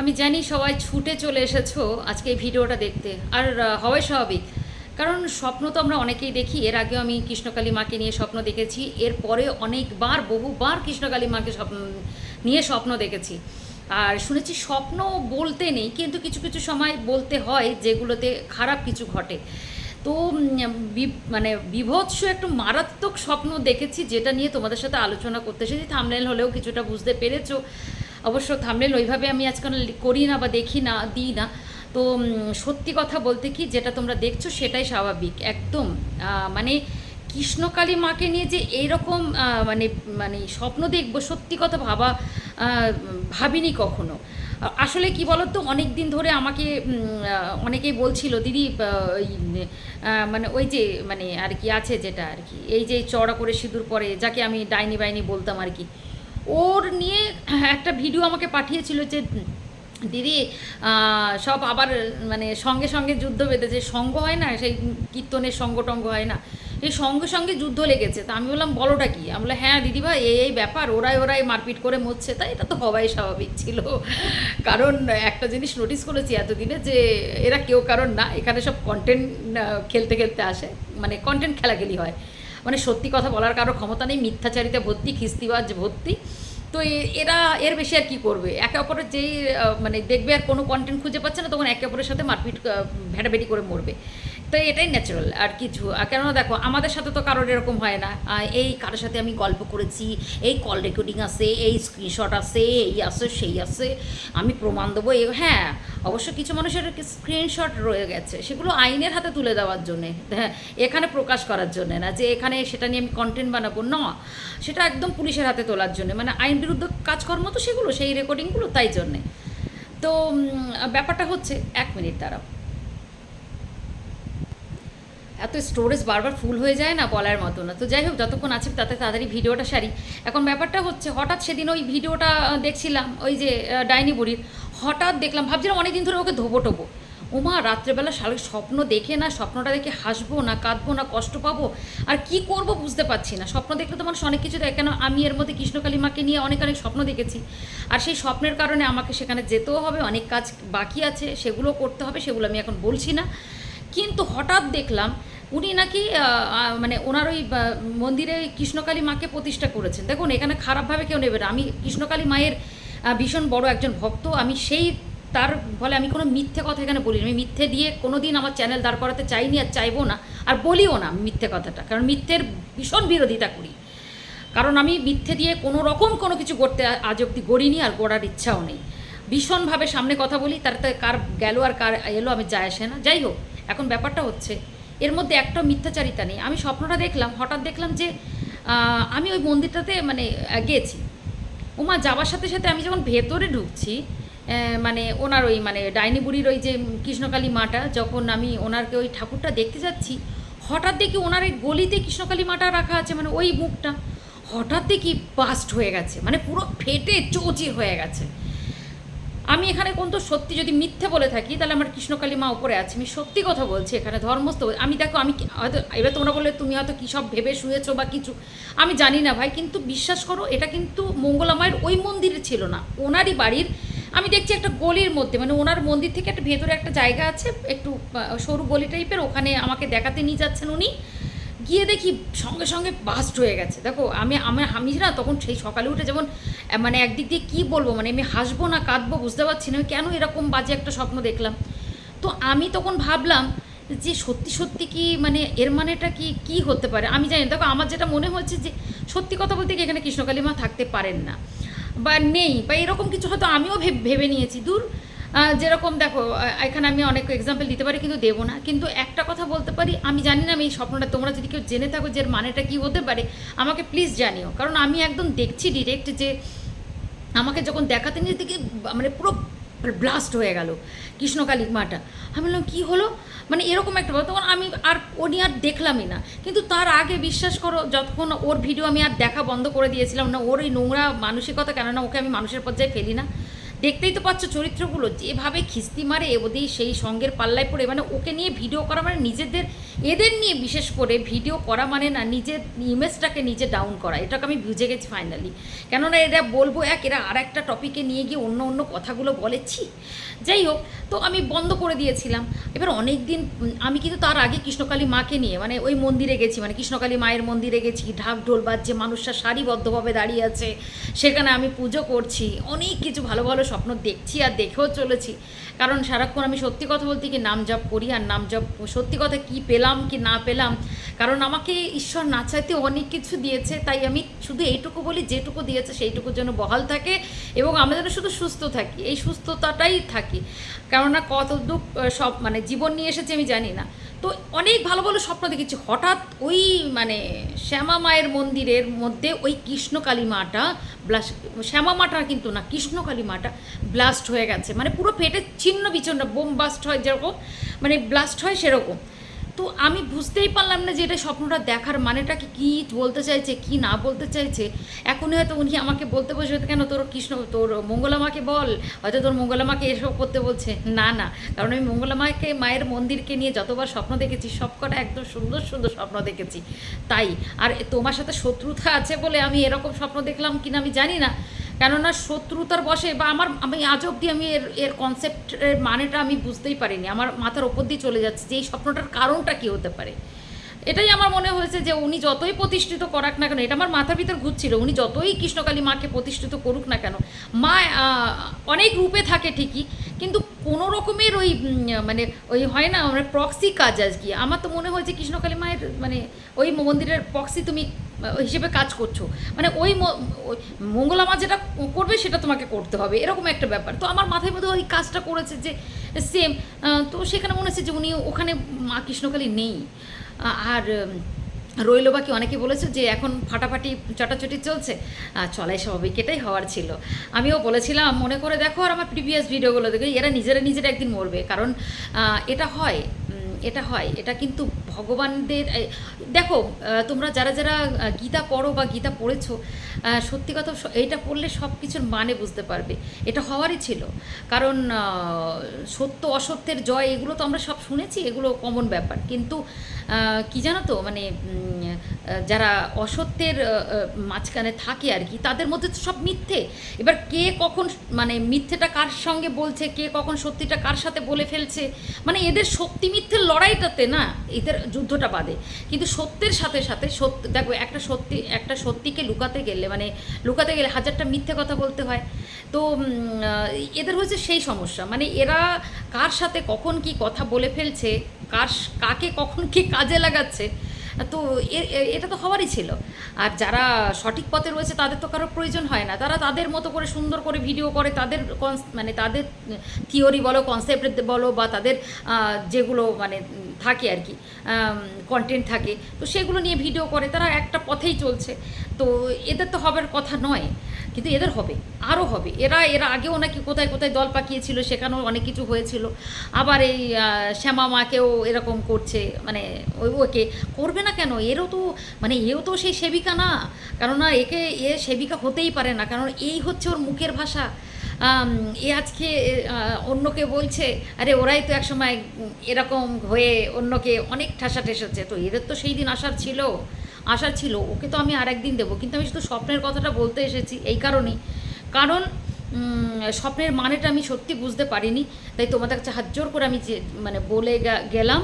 আমি জানি সবাই ছুটে চলে এসেছ আজকে এই ভিডিওটা দেখতে। আর হওয়াই স্বাভাবিক। কারণ স্বপ্ন তো আমরা অনেকেই দেখি। এর আগেও আমি কৃষ্ণকালী মাকে নিয়ে স্বপ্ন দেখেছি। এরপরে অনেকবার, বহুবার কৃষ্ণকালী মাকে স্বপ্ন, নিয়ে স্বপ্ন দেখেছি। আর শুনেছি স্বপ্ন বলতে নেই, কিন্তু কিছু কিছু সময় বলতে হয় যেগুলোতে খারাপ কিছু ঘটে। তো মানে বিভৎস একটু মারাত্মক স্বপ্ন দেখেছি, যেটা নিয়ে তোমাদের সাথে আলোচনা করতে এসেছি। থামনেল হলেও কিছুটা বুঝতে পেরেছ। অবশ্য থামনেল ওইভাবে আমি আজকাল করি না বা দেখি না, দিই না। তো সত্যি কথা বলতে কি যেটা তোমরা দেখছ সেটাই স্বাভাবিক, একদম। মানে কৃষ্ণকালী মাকে নিয়ে যে এইরকম মানে মানে স্বপ্ন দেখব সত্যি কথা ভাবা ভাবিনি কখনো। আসলে কি বলতো অনেক দিন ধরে আমাকে অনেকেই বলছিল, দিদি মানে ওই যে মানে আর কি আছে যেটা আর কি, এই যে চড়া করে সিঁদুর পরে, যাকে আমি ডাইনি বাইনি বলতাম আর কি। ওর নিয়ে একটা ভিডিও আমাকে পাঠিয়েছিল যে, দিদি সব আবার মানে সঙ্গে সঙ্গে যুদ্ধ বেঁধেছে। সঙ্গ হয় না? সেই কীর্তনের সঙ্গ টঙ্গ হয় না? এই সঙ্গে সঙ্গে যুদ্ধ লেগেছে। তা আমি বললাম, বলোটা কি? আমি বললাম হ্যাঁ দিদিভাই এই এই ব্যাপার। ওরাই ওরাই মারপিট করে মরছে। তাই এটা তো হওয়াই স্বাভাবিক ছিল। কারণ একটা জিনিস নোটিস করেছি এতদিনে যে, এরা কেউ কারণ না। এখানে সব কন্টেন্ট খেলতে খেলতে আসে। মানে কন্টেন্ট খেলাখেলি হয়। মানে সত্যি কথা বলার কারও ক্ষমতা নেই। মিথ্যাচারিতা ভর্তি, খিস্তিবাজ ভর্তি। তো এরা এর বেশি আর কি করবে? একে অপরের যেই মানে দেখবে আর কোনো কন্টেন্ট খুঁজে পাচ্ছে না, তখন একে অপরের সাথে মারপিট ভেটাভেটি করে মরবে। তো এটাই ন্যাচারাল আর কিছু। কেননা দেখো, আমাদের সাথে তো কারোর এরকম হয় না। এই কারোর সাথে আমি গল্প করেছি, এই কল রেকর্ডিং আছে, এই স্ক্রিনশট আছে, এই আছে, সেই আছে, আমি প্রমাণ দেবো এই হ্যাঁ অবশ্য কিছু মানুষের স্ক্রিনশট রয়ে গেছে, সেগুলো আইনের হাতে তুলে দেওয়ার জন্যে হ্যাঁ এখানে প্রকাশ করার জন্যে না, যে এখানে সেটা নিয়ে আমি কন্টেন্ট বানাবো, না, সেটা একদম পুলিশের হাতে তোলার জন্য মানে আইন বিরুদ্ধ কাজকর্ম তো সেগুলো, সেই রেকর্ডিংগুলো তাই জন্যে। তো ব্যাপারটা হচ্ছে, এক মিনিট দাঁড়াও। এত স্টোরেজ বারবার ফুল হয়ে যায় না বলার মতো না। তো যাই হোক, যতক্ষণ আছে তাতে তাড়াতাড়ি ভিডিওটা সারি। এখন ব্যাপারটা হচ্ছে, হঠাৎ সেদিন ওই ভিডিওটা দেখছিলাম, ওই যে ডাইনি বুড়ির। হঠাৎ দেখলাম, ভাবছিলাম অনেক দিন ধরে ওকে ধোবো টোবো ওমা, রাত্রেবেলা সারা স্বপ্ন দেখে না, স্বপ্নটা দেখে হাসবো না, কাঁদবো না, কষ্ট পাবো? আর কি করব বুঝতে পারছি না। স্বপ্ন দেখলে তো মানুষ অনেক কিছু দেখে কেন আমি এর মধ্যে কৃষ্ণকালী মাকে নিয়ে অনেক অনেক স্বপ্ন দেখেছি। আর সেই স্বপ্নের কারণে আমাকে সেখানে যেতেও হবে, অনেক কাজ বাকি আছে, সেগুলো করতে হবে, সেগুলো আমি এখন বলছি না। কিন্তু হঠাৎ দেখলাম উনি নাকি মানে ওনার ওই মন্দিরে কৃষ্ণকালী মাকে প্রতিষ্ঠা করেছেন। দেখুন, এখানে খারাপভাবে কেউ নেবে না। আমি কৃষ্ণকালী মায়ের ভীষণ বড় একজন ভক্ত। আমি সেই, তার ফলে আমি কোনো মিথ্যে কথা এখানে বলি। আমি মিথ্যে দিয়ে কোনো দিন আমার চ্যানেল দাঁড় করাতে চাইনি আর চাইব না। আর বলিও না মিথ্যে কথাটা, কারণ মিথ্যের ভীষণ বিরোধিতা করি। কারণ আমি মিথ্যে দিয়ে কোনো রকম কোনো কিছু করতে আজ অব্দি গড়িনি আর গড়ার ইচ্ছাও নেই। ভীষণভাবে সামনে কথা বলি তাতে কার গেল আর কার এলো আমি যায় আসে না। যাই হোক এখন ব্যাপারটা হচ্ছে, এর মধ্যে একটা মিথ্যাচারিতা নেই। আমি স্বপ্নটা দেখলাম, হঠাৎ দেখলাম যে আমি ওই মন্দিরটাতে মানে গেছি। ওমা যাওয়ার সাথে সাথে আমি যখন ভেতরে ঢুকছি মানে ওনার ওই মানে ডাইনি বুড়ির ওই যে কৃষ্ণকালী মাটা, যখন আমি ওনারকে ওই ঠাকুরটা দেখতে যাচ্ছি, হঠাৎ দেখি ওনার এই গলিতে কৃষ্ণকালী মাটা রাখা আছে মানে ওই মুখটা, হঠাৎ দেখি বাস্ট হয়ে গেছে মানে পুরো ফেটে চৌচির হয়ে গেছে। আমি এখানে কোন তো সত্যি যদি মিথ্যে বলে থাকি, তাহলে আমার কৃষ্ণকালী মা উপরে আছে। আমি সত্যি কথা বলছি এখানে, ধর্মস্থ আমি দেখো, আমি হয়তো এবার তোমরা বললে তুমি হয়তো কী সব ভেবে শুয়েছো বা কিছু। আমি জানি না ভাই, কিন্তু বিশ্বাস করো, এটা কিন্তু মঙ্গলামায়ের ওই মন্দিরে ছিল না। ওনারই বাড়ির, আমি দেখছি একটা গলির মধ্যে মানে ওনার মন্দির থেকে একটা ভেতরে একটা জায়গা আছে, একটু সরু গলি টাইপের ওখানে আমাকে দেখাতে নিয়ে যাচ্ছেন উনি। গিয়ে দেখি সঙ্গে সঙ্গে বাস্ট হয়ে গেছে। দেখো, আমি আমি আমি না তখন সেই সকালে উঠে যেমন মানে একদিক দিয়ে কী বলব মানে আমি হাসবো না, কাঁদবো বুঝতে পারছি না কেন এরকম বাজে একটা স্বপ্ন দেখলাম? তো আমি তখন ভাবলাম যে সত্যি সত্যি কি মানে এর মানেটা কি কি হতে পারে? আমি জানি। দেখো আমার যেটা মনে হচ্ছে যে সত্যি কথা বলতে কি এখানে কৃষ্ণকালী মা থাকতে পারেন না। বা নেই, বা এরকম কিছু হয়তো আমিও ভেব- নিয়েছি। দূর যেরকম দেখো এখানে আমি অনেক এক্সাম্পল দিতে পারি, কিন্তু দেবো না। কিন্তু একটা কথা বলতে পারি, আমি জানি না আমি এই স্বপ্নটা, তোমরা যদি কেউ জেনে থাকো যে এর মানেটা কী হতে পারে, আমাকে প্লিজ জানিও। কারণ আমি একদম দেখছি ডিরেক্ট যে আমাকে যখন দেখাতে নিয়ে দেখি মানে পুরো ব্লাস্ট হয়ে গেল কৃষ্ণকালী মাটা। আমি বললাম, কী হলো? মানে এরকম একটা। তখন আমি আর, উনি আর দেখলামই না। কিন্তু তার আগে বিশ্বাস করো, যতক্ষণ ওর ভিডিও আমি আর দেখা বন্ধ করে দিয়েছিলাম, না ওর এই নোংরা মানসিকতা, কেননা ওকে আমি মানুষের পর্যায়ে ফেলি না। দেখতেই তো পাচ্ছ চরিত্রগুলো। যেভাবে খিস্তি মারে ওদের সেই সঙ্গের পাল্লায় পড়ে মানে ওকে নিয়ে ভিডিও করা মানে নিজেদের, এদের নিয়ে বিশেষ করে ভিডিও করা মানে না, নিজের ইমেজটাকে নিজে ডাউন করা। এটাকে আমি বুঝে গেছি ফাইনালি কেননা এরা বলব এক, এরা আর একটা টপিকে নিয়ে গিয়ে অন্য অন্য কথাগুলো বলেছি যাই হোক, তো আমি বন্ধ করে দিয়েছিলাম। এবার অনেক দিন আমি কিন্তু তার আগে কৃষ্ণকালী মাকে নিয়ে মানে ওই মন্দিরে গেছি মানে কৃষ্ণকালী মায়ের মন্দিরে গেছি, ঢাক ঢোল বাজছে, মানুষরা সারিবদ্ধভাবে দাঁড়িয়ে আছে, সেখানে আমি পুজো করছি, অনেক কিছু ভালো ভালো স্বপ্ন দেখছি আর দেখেও চলেছি। কারণ সারাক্ষণ আমি সত্যি কথা বলতে কি নাম জপ করি আর নাম জপ, সত্যি কথা কি পেলাম কি না পেলাম, কারণ আমাকে ঈশ্বর না চাইতে অনেক কিছু দিয়েছে, তাই আমি শুধু এইটুকু বলি, যেটুকু দিয়েছে সেইটুকু যেন বহাল থাকে এবং আমরা যেন শুধু সুস্থ থাকি, এই সুস্থতাটাই থাকি। কেননা কত দুঃখ সব মানে জীবন নিয়ে এসেছে আমি জানি না। তো অনেক ভালো ভালো স্বপ্ন দেখেছি। হঠাৎ ওই মানে শ্যামা মায়ের মন্দিরের মধ্যে ওই কৃষ্ণকালী মাটা ব্লাস্ট শ্যামা মাটা কিন্তু না কৃষ্ণকালী মাটা ব্লাস্ট হয়ে গেছে। মানে পুরো ফেটে ছিন্ন বিচ্ছিন্ন, বোম ব্লাস্ট হয় যেরকম মানে ব্লাস্ট হয় সেরকম। তো আমি বুঝতেই পারলাম না যে এটা স্বপ্নটা দেখার মানেটা কি বলতে চাইছে, কি না বলতে চাইছে। এখনই হয়তো উনি আমাকে বলতে বসে কেন তোর কৃষ্ণ, তোর মঙ্গলামাকে বল? হয়তো তোর মঙ্গলামাকে এসব করতে বলছে। না না। কারণ আমি মঙ্গলামাকে মায়ের মন্দিরকে নিয়ে যতবার স্বপ্ন দেখেছি, সবকটা একদম সুন্দর সুন্দর স্বপ্ন দেখেছি। তাই, আর তোমার সাথে শত্রুতা আছে বলে আমি এরকম স্বপ্ন দেখলাম কিনা আমি জানি না। কেননা শত্রুতার বসে বা আমার, আমি আজ অবধি আমি এর এর কনসেপ্টের মানেটা আমি বুঝতেই পারিনি। আমার মাথার ওপর দিয়ে চলে যাচ্ছে যে এই স্বপ্নটার কারণটা কী হতে পারে। এটাই আমার মনে হয়েছে যে উনি যতই প্রতিষ্ঠিত করাক না কেন, এটা আমার মাথার ভিতর ঘুরছিল, উনি যতই কৃষ্ণকালী মাকে প্রতিষ্ঠিত করুক না কেন, মা অনেক রূপে থাকে ঠিকই, কিন্তু কোনো রকমের ওই মানে ওই হয় না মানে প্রক্সি কাজ আর কি আমার তো মনে হয়েছে কৃষ্ণকালী মায়ের মানে ওই মন্দিরের প্রক্সি তুমি হিসেবে কাজ করছ। মানে ওই মঙ্গলা মা যেটা করবে সেটা তোমাকে করতে হবে, এরকম একটা ব্যাপার। তো আমার মাথায় মধ্যে ওই কাজটা করেছে যে সেম তো সেখানে মনে হচ্ছে যে উনি ওখানে মা কৃষ্ণকালী নেই। আর রইল বাকি অনেকে বলেছে যে এখন ফাটাফাটি চটাচটি চলছে চলাই স্বাভাবিক এটাই হওয়ার ছিল। আমিও বলেছিলাম, মনে করে দেখো আর আমার প্রিভিয়াস ভিডিওগুলো দেখে, এরা নিজেরা নিজেরা একদিন মরবে। কারণ এটা হয় এটা হয়, এটা কিন্তু ভগবানদের দেখো তোমরা যারা যারা গীতা পড়ো বা গীতা পড়েছো সত্যি কথা এইটা পড়লে সব কিছুর মানে বুঝতে পারবে। এটা হওয়ারই ছিল। কারণ সত্য, অসত্যের জয়, এগুলো তো আমরা সব শুনেছি, এগুলো কমন ব্যাপার। কিন্তু কি জানো তো মানে যারা অসত্যের মাঝখানে থাকে আর কি, তাদের মধ্যে তো সব মিথ্যে। এবার কে কখন মানে মিথ্যেটা কার সঙ্গে বলছে, কে কখন সত্যিটা কার সাথে বলে ফেলছে? মানে এদের সত্যি মিথ্যের লড়াইটাতে না, এদের যুদ্ধটা বাদে। কিন্তু সত্যের সাথে সাথে সত্য, দেখো একটা সত্যি, একটা সত্যিকে লুকাতে গেলে মানে লুকাতে গেলে হাজারটা মিথ্যে কথা বলতে হয়। তো এদের হচ্ছে সেই সমস্যা। মানে এরা কার সাথে কখন কি কথা বলে ফেলছে, কার কাকে কখন কি কাজে লাগাচ্ছে, তো এটা তো হওয়ারই ছিল। আর যারা সঠিক পথে রয়েছে তাদের তো কারও প্রয়োজন হয় না। তারা তাদের মতো করে সুন্দর করে ভিডিও করে, তাদের মানে তাদের থিওরি বলো কনসেপ্ট বলো, বা তাদের যেগুলো মানে থাকে আর কি কন্টেন্ট থাকে। তো সেগুলো নিয়ে ভিডিও করে, তারা একটা পথেই চলছে। তো এদের তো হবার কথা নয়, কিন্তু এদের হবে, আরও হবে। এরা এরা আগেও নাকি কোথায় কোথায় দল পাকিয়েছিল, সেখানেও অনেক কিছু হয়েছিল। আবার এই শ্যামা মাকেও এরকম করছে মানে ওকে করবে না কেন? এরও তো মানে এও তো সেই সেবিকা না। কেননা একে, এ সেবিকা হতেই পারে না, কারণ এই হচ্ছে ওর মুখের ভাষা। এ আজকে অন্যকে বলছে, আরে ওরাই তো একসময় এরকম হয়ে অন্যকে অনেক ঠাসা ঠেসেছে। তো এদের তো সেই দিন আসার ছিল আসার ছিল। ওকে তো আমি আর একদিন দেবো। কিন্তু আমি শুধু স্বপ্নের কথাটা বলতে এসেছি এই কারণেই। কারণ স্বপ্নের মানেটা আমি সত্যি বুঝতে পারিনি। তাই তোমাদের কাছে হাত জোর করে আমি যে মানে বলে গেলাম।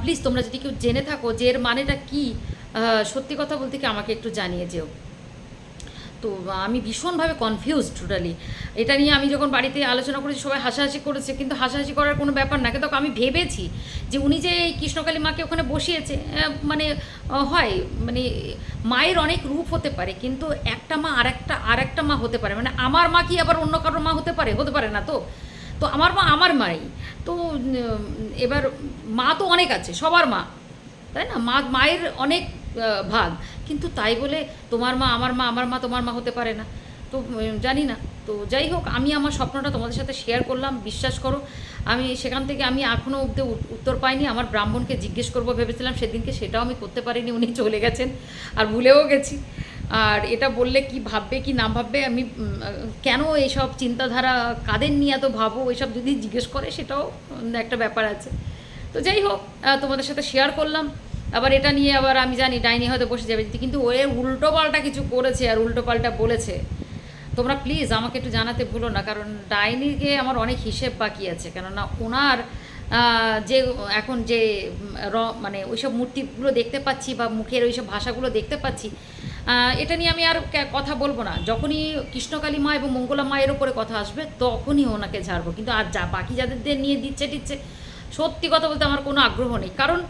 প্লিজ তোমরা যদি কেউ জেনে থাকো যে এর মানেটা কী সত্যি কথা বলতে কি আমাকে একটু জানিয়ে যেও। তো আমি ভীষণভাবে কনফিউজ টোটালি এটা নিয়ে আমি যখন বাড়িতে আলোচনা করেছি, সবাই হাসাহাসি করেছে, কিন্তু হাসাহাসি করার কোনো ব্যাপার না। কিন্তু আমি ভেবেছি যে উনি যে এই কৃষ্ণকালী মাকে ওখানে বসিয়েছে মানে হয় মানে মায়ের অনেক রূপ হতে পারে, কিন্তু একটা মা আর একটা আর একটা মা হতে পারে। মানে আমার মা কি আবার অন্য কারোর মা হতে পারে? হতে পারে না তো। তো আমার মা আমার মাই। তো এবার মা তো অনেক আছে, সবার মা। তাই না? মা, মায়ের অনেক ভাগ। কিন্তু তাই বলে তোমার মা, আমার মা আমার মা, তোমার মা হতে পারে না। তো জানি না। তো যাই হোক, আমি আমার স্বপ্নটা তোমাদের সাথে শেয়ার করলাম, বিশ্বাস করো। আমি সেখান থেকে আমি এখনও অব্দি উত্তর পাইনি। আমার ব্রাহ্মণকে জিজ্ঞেস করব ভেবেছিলাম, সেদিনকে সেটাও আমি করতে পারিনি, উনি চলে গেছেন আর ভুলেও গেছি। আর এটা বললে কি ভাববে, কি না ভাববে, আমি কেন এইসব চিন্তাধারা কাদের নিয়ে এত ভাবো? এইসব যদি জিজ্ঞেস করে, সেটাও একটা ব্যাপার আছে। তো যাই হোক তোমাদের সাথে শেয়ার করলাম। আবার এটা নিয়ে আবার আমি জানি ডাইনি হয়তো বসে যাবে কিন্তু ওর উল্টো পাল্টা কিছু করেছে আর উল্টো পাল্টা বলেছে। তোমরা প্লিজ আমাকে একটু জানাতে ভুলো না, কারণ ডাইনিকে আমার অনেক হিসেব বাকি আছে, কেননা ওনার যে এখন যে, র মানে ওইসব মূর্তিগুলো দেখতে পাচ্ছি বা মুখের ওইসব ভাষাগুলো দেখতে পাচ্ছি এটা নিয়ে আমি আর কথা বলব না। যখনই কৃষ্ণকালী মা এবং মঙ্গলা মায়ের ওপরে কথা আসবে, তখনই ওনাকে ছাড়বো কিন্তু আর যা বাকি যাদের নিয়ে দিচ্ছে টিচ্ছে, সত্যি কথা বলতে আমার কোনো আগ্রহ নেই। কারণ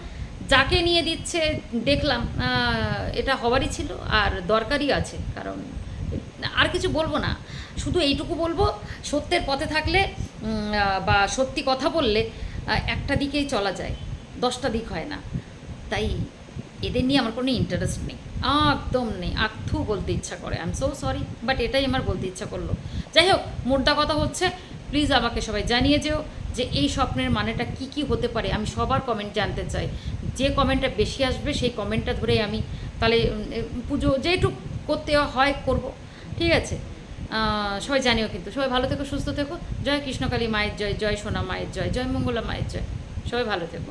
যাকে নিয়ে দিচ্ছে, দেখলাম এটা হওয়ারই ছিল আর দরকারই আছে, কারণ আর কিছু বলব না। শুধু এইটুকু বলব, সত্যের পথে থাকলে বা সত্যি কথা বললে একটা দিকেই চলা যায়, দশটা দিক হয় না। তাই এদের নিয়ে আমার কোনো ইন্টারেস্ট নেই, একদম নেই, আক্থু বলতে ইচ্ছা করে। I am so sorry but এটাই আমার বলতে ইচ্ছা করল। যাই হোক মোদ্দা কথা হচ্ছে প্লিজ আমাকে সবাই জানিয়ে যেও যে এই স্বপ্নের মানেটা কি কি হতে পারে, আমি সবার কমেন্ট জানতে চাই। যে কমেন্টটা বেশি আসবে, সেই কমেন্টটা ধরেই আমি তাহলে পুজো যেটুক করতে হয় করব। ঠিক আছে? সবাই জানিও কিন্তু। সবাই ভালো থেকো, সুস্থ থেকো। জয় কৃষ্ণকালী মায়ের জয় জয় সোনা মায়ের জয় জয় মঙ্গলা মায়ের জয়। সবাই ভালো থেকো।